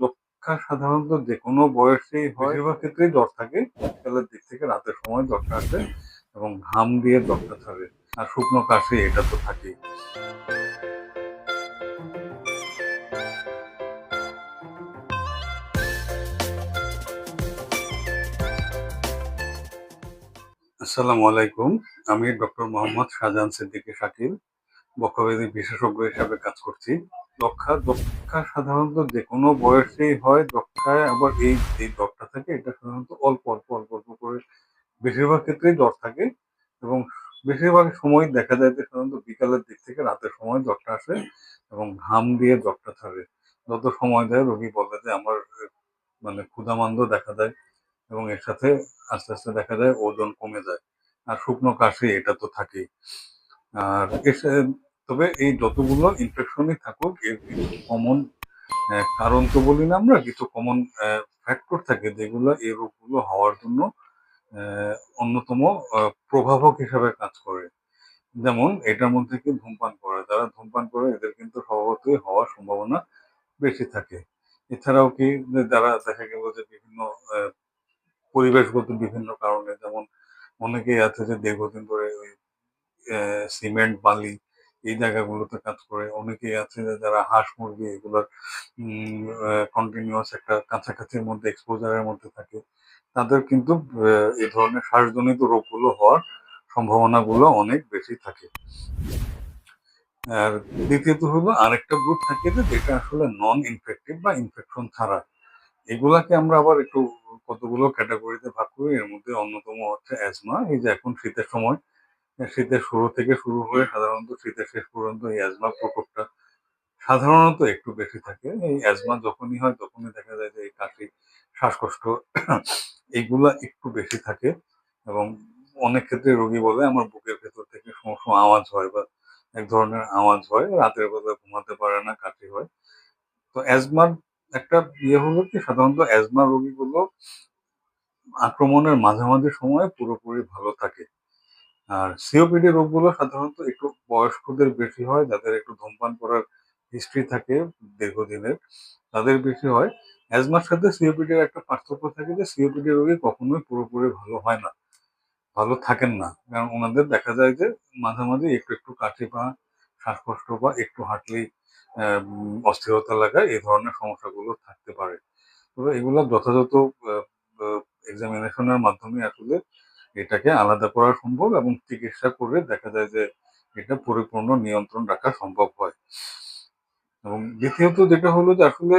যক্ষা যক্ষা সাধারণত যে কোনো বয়সেই হয়। বেশিরভাগ ক্ষেত্রেই জ্বর থাকে। সকালের দিক থেকে রাতের সময় জ্বরটা আসে এবং ঘাম দিয়ে জ্বরটা ছাড়ে আর শুকনো কাশি, এটা তো থাকেই। আসসালামু আলাইকুম। আমি ডক্টর মোহাম্মদ শাহজাহান সিদ্দিকী শাকিল, বক্ষব্যাধি বিশেষজ্ঞ হিসাবে কাজ করছি। যক্ষা যক্ষা সাধারণত যে কোনো বয়সেই হয় যক্ষায় আবার এই এই জ্বরটা থাকে এটা সাধারণত অল্প অল্প অল্প অল্প করে বেশিরভাগ ক্ষেত্রেই জ্বর থাকে এবং বেশিরভাগ সময় দেখা যায় যে সাধারণত বিকালের দিক থেকে রাতের সময় জ্বরটা আসে এবং ঘাম দিয়ে জ্বরটা থাকে। যত সময় দেয় রোগী বলে যে আমার মানে ক্ষুধামান্দ দেখা দেয় এবং এর সাথে আস্তে আস্তে দেখা যায় ওজন কমে যায়। আর শুকনো কাশি এটা তো থাকেই। আর তবে এই যতগুলো ইনফেকশনই থাকুক, এর কিছু কমন কারণ তো বলি না আমরা, কিছু কমন ফ্যাক্টর থাকে যেগুলো এই রোগগুলো হওয়ার জন্য অন্যতম প্রভাবক হিসাবে কাজ করে। যেমন এটার মধ্যে কি ধূমপান করে? যারা ধূমপান করে, এদের কিন্তু স্বভাবতই হওয়ার সম্ভাবনা বেশি থাকে। এছাড়াও কি যারা দেখা গেল যে বিভিন্ন পরিবেশগত বিভিন্ন কারণে, যেমন অনেকেই আছে যে দীর্ঘদিন ধরে ওই সিমেন্ট, বালি এই জায়গাগুলোতে কাজ করে। অনেকেই আছে যারা হাঁস মুরগি এগুলোর কন্টিনিউয়াস একটা কাছাকাছির মধ্যে এক্সপোজারের মধ্যে থাকে। তাদের কিন্তু এই ধরনের শ্বাসজনিত রোগগুলো হওয়ার সম্ভাবনাগুলো অনেক বেশি থাকে। আর দ্বিতীয়ত হলো আরেকটা গ্রুপ থাকে যে যেটা আসলে নন ইনফেক্টিভ বা ইনফেকশন ছাড়া। এগুলাকে আমরা আবার একটু কতগুলো ক্যাটাগরিতে ভাগ করি, এর মধ্যে অন্যতম হচ্ছে অ্যাজমা এই যে এখন শীতের সময় শীতের শুরু থেকে শুরু হয়ে সাধারণত শীতের শেষ পর্যন্ত এই অ্যাজমা প্রকোপটা সাধারণত একটু বেশি থাকে। এই অ্যাজমা যখনই হয় তখনই দেখা যায় যে এই কাশি, শ্বাসকষ্ট এইগুলা একটু বেশি থাকে এবং অনেক ক্ষেত্রে রোগী বলে আমার বুকের ভেতর থেকে সমস্ত আওয়াজ হয় বা এক ধরনের আওয়াজ হয়, রাতের বেলা ঘুমাতে পারে না, কাশি হয়। তো অ্যাজমার একটা ইয়ে হলো কি, সাধারণত অ্যাজমা রোগীগুলো আক্রমণের মাঝামাঝি সময়ে পুরোপুরি ভালো থাকে। আর সিওপিডি রোগগুলো সাধারণত একটু বয়স্কদের বেশি হয়, যাদের একটু ধূমপান করার হিস্ট্রি থাকে দীর্ঘদিনের, তাদের বেশি হয়। অ্যাজমার সাথে সিওপিডির একটা পার্থক্য থাকে যে সিওপিডি রোগী কখনোই পুরোপুরি ভালো হয় না, ভালো থাকেন না। কারণ ওনাদের দেখা যায় যে মাঝামাঝি একটু একটু কাঠি পা শ্বাসকষ্ট বা একটু হাঁটলেই অস্থিরতা লাগা এই ধরনের সমস্যাগুলো থাকতে পারে। তবে এগুলো যথাযথ এক্সামিনেশনের মাধ্যমে আসলে এটাকে আলাদা করা সম্ভব এবং চিকিৎসা করে দেখা যায় যে এটা পরিপূর্ণ নিয়ন্ত্রণ রাখা সম্ভব হয়। এবং দ্বিতীয়ত যেটা হলো যে আসলে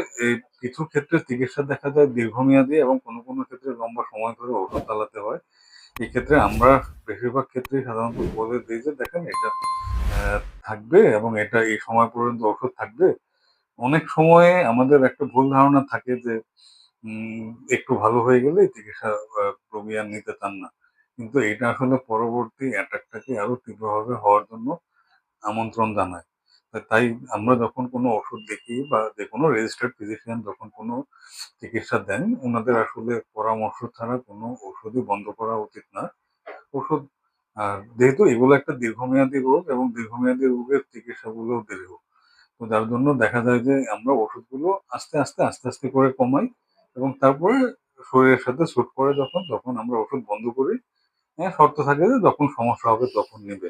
কিছু ক্ষেত্রে চিকিৎসা দেখা যায় দীর্ঘমেয়াদী এবং কোনো কোনো ক্ষেত্রে লম্বা সময় ধরে ওষুধ চালাতে হয়। এই ক্ষেত্রে আমরা বেশিরভাগ ক্ষেত্রেই সাধারণত বলে দিই যে দেখেন এটা থাকবে এবং এটা এই সময় পর্যন্ত ওষুধ থাকবে। অনেক সময়ে আমাদের একটা ভুল ধারণা থাকে যে একটু ভালো হয়ে গেলে চিকিৎসা আর নিতে চান না। কিন্তু এটা আসলে পরবর্তী অ্যাটাকটাকে আরও তীব্রভাবে হওয়ার জন্য আমন্ত্রণ জানায়। তাই আমরা যখন কোনো ওষুধ দেখি বা যে কোনো রেজিস্টার্ড ফিজিশিয়ান যখন কোনো চিকিৎসা দেন, ওনাদের আসলে পরামর্শ ছাড়া কোনো ওষুধই বন্ধ করা উচিত না। ওষুধ, আর যেহেতু এগুলো একটা দীর্ঘমেয়াদী রোগ এবং দীর্ঘমেয়াদী রোগের চিকিৎসাগুলো দীর্ঘ তো যার জন্য দেখা যায় যে আমরা ওষুধগুলো আস্তে আস্তে আস্তে আস্তে করে কমাই এবং তারপরে শরীরের সাথে স্যুট করে যখন, তখন আমরা ওষুধ বন্ধ করি। শর্ত থাকে যে যখন সমস্যা হবে তখন নেবে।